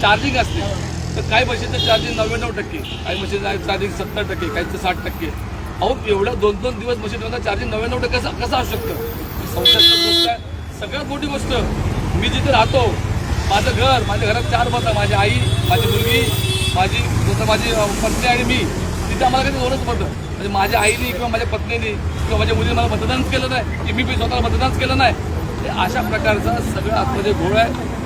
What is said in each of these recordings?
Charging असते. तर काही मशीनचं चार्जिंग नव्याण्णव टक्के काही मशीनचं चार्जिंग सत्तर टक्के काहीचं साठ टक्के. अहो एवढ्या दोन दोन दिवस मशीनमध्ये चार्जिंग नव्याण्णव टक्के कसं कसं असू शकतं? संशयास्पद गोष्ट आहे. सगळ्यात मोठी गोष्ट मी जिथे राहतो माझं घर माझ्या घरात चार मतं माझी आई माझी मुलगी माझी जसं माझी पत्नी आणि मी तिथे आम्हाला कधी दोनच मतं. म्हणजे माझ्या आईने किंवा माझ्या पत्नीने किंवा माझ्या मुलीने मला मतदानच केलं नाही की मी स्वतःला मतदानच केलं नाही. अशा प्रकारचा सगळं आतमध्ये घोळ आहे.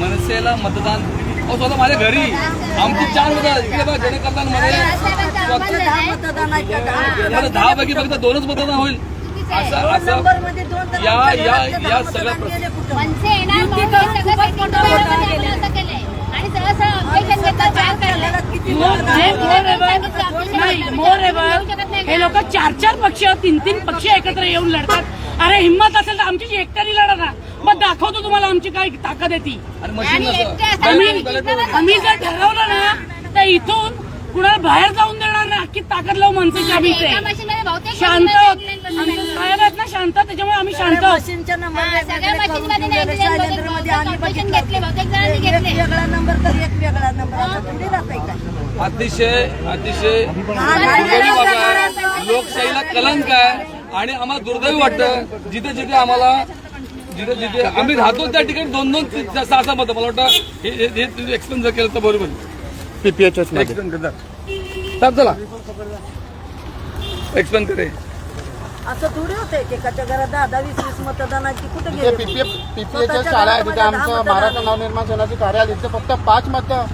मनसेला मतदान. अहो स्वतः माझ्या घरी. आमची चार मतं इकडे बघा जनकल्याणमध्ये. दहा मतदान? मला पैकी फक्त दोनच मतदान होईल. असं असं या या या मतदान सगळ्या मतदान हे लोक चार चार पक्ष तीन तीन पक्ष एकत्र येऊन लढतात. अरे हिंमत असेल तर आमची एकट्याने लढा ना. मग दाखवतो तुम्हाला आमची काय ताकद आहे ती. आणि मशीन नसतं. आम्ही जर ठरवलं ना तर इथून कुणाला बाहेर जाऊन देणार ना अख्खी ताकद लावू मनसेची आम्ही एका मशीनमध्ये बहुतेक शांत. मशीनमध्ये आहोत. 99 आमचे साहेब आहेत ना शांत. त्याच्यामुळे आम्ही शांत. सगळ्या आहोत मशीनच्या नंबर हा, सगळ्या वेगवेगळे करून मशीनमध्ये ठेवलेले. 99 शैलेंद्रमध्ये आणि बहुतेक बघितलं घेतले, बहुतेक जणांनी एक घेतले. वेगळा नंबर तर एक वेगळा नंबर आता थोडी राहतंय का? अतिशय अतिशय दुर्दैवी नाही, बाब नाही, आहे लोकशाहीला कलंक आहे. आणि आम्हाला दुर्दैवी वाटतं जिथे जिथे आम्हाला जिथे जिथे आम्ही राहतो त्या ठिकाणी दोन दोन सहा सहा मतं. मला वाटतं हे हे- हे एक्सप्लेन जर केलं तर बरोबर. पीपीएचएसमध्ये. एक्सप्लेन करतात साहेब चला. एक्सप्लेन करे असं थोडी होतंय की एकाच्या घरात दहा दहा वीस वीस मतदानाची कुठे तिथे गेले पीपीएफ स्वतःच्या शाळा आहे तिथे आमचं महाराष्ट्र. नवनिर्माण सेनाचे कार्यालय तिथे फक्त पाच मतं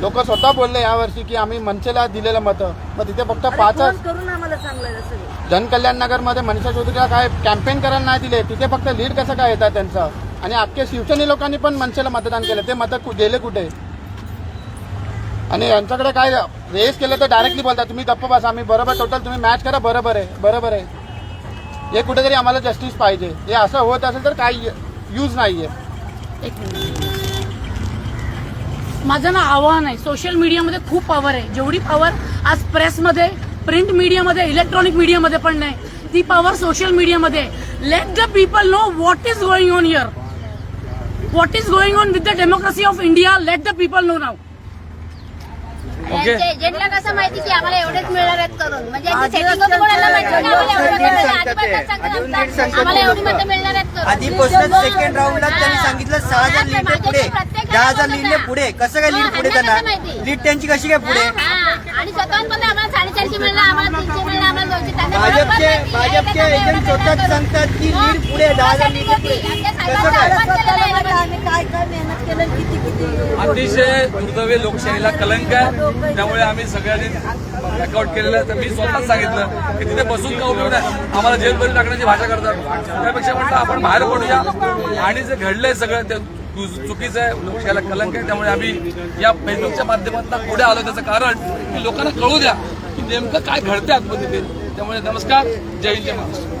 लोक स्वतः बोलले यावर्षी की आम्ही मनसेला दिलेलं मतं. मग तिथे फक्त पाचच करून आम्हाला जनकल्याण नगरमध्ये मनीषा चौधरीला काय कॅम्पेन करायला नाही दिले तिथे फक्त लीड कसं काय येतात त्यांचं? आणि अख्ख्या शिवसेने लोकांनी पण मनसेला मतदान केलं ते मतं गेले कुठे? आणि यांच्याकडे काय रेस केलं तर डायरेक्टली बोलतात तुम्ही गप्प बसा आम्ही बरोबर टोटल तुम्ही मॅच करा बरोबर आहे बरोबर आहे. हे कुठेतरी आम्हाला जस्टिस पाहिजे. हे असं होत असेल तर काही यूज नाहीये. एक मिनिट. माझं ना आव्हान आहे. सोशल मीडियामध्ये खूप पॉवर आहे. जेवढी पॉवर आज प्रेसमध्ये प्रिंट मीडियामध्ये इलेक्ट्रॉनिक मीडियामध्ये पण नाही ती पॉवर सोशल मीडियामध्ये let the people know what is going on here what is going on with the democracy of India let the people know now एजंटला कसं माहिती की आम्हाला एवढेच मिळणार आहेत करून. म्हणजे आम्हाला एवढे. आधीपासून. मतं मिळणार आहेत करून. सेकंड राऊंडला त्यांनी सांगितलं सहा हजार ने पुढे. दहा हजार लीड ने पुढे. कसं काय लीड पुढे त्यांना? लीड त्यांची कशी काय पुढे? हा, आणि स्वतःहून पण आम्हाला साडेचारशे मिळणार आम्हाला तीनशे मिळणार आम्हाला दोनशे त्यांना बरोबर भाजपचे. भाजपचे एजंट स्वतःच. सांगतात की. लीड पुढे दहा हजार लीड पुढे. कसं काय? अतिशय दुर्दैवी लोकशाहीला कलंक आहे. त्यामुळे आम्ही सगळ्यांनी वर्कआउट केलेलं आहे. तर मी स्वतःच सांगितलं की तिथे बसून का उपयोग नाही आम्हाला जेलमध्ये टाकण्याची भाषा करतात. त्यापेक्षा म्हटलं आपण बाहेर पडूया. आणि जे घडलंय सगळं ते चुकीचं आहे लोकशाहीला कलंक आहे त्यामुळे आम्ही या फेसबुकच्या माध्यमातून पुढे आलो. त्याचं कारण की लोकांना कळू द्या की नेमकं काय घडतं आतमध्ये ते. त्यामुळे नमस्कार जय हिंद जय महाराष्ट्र.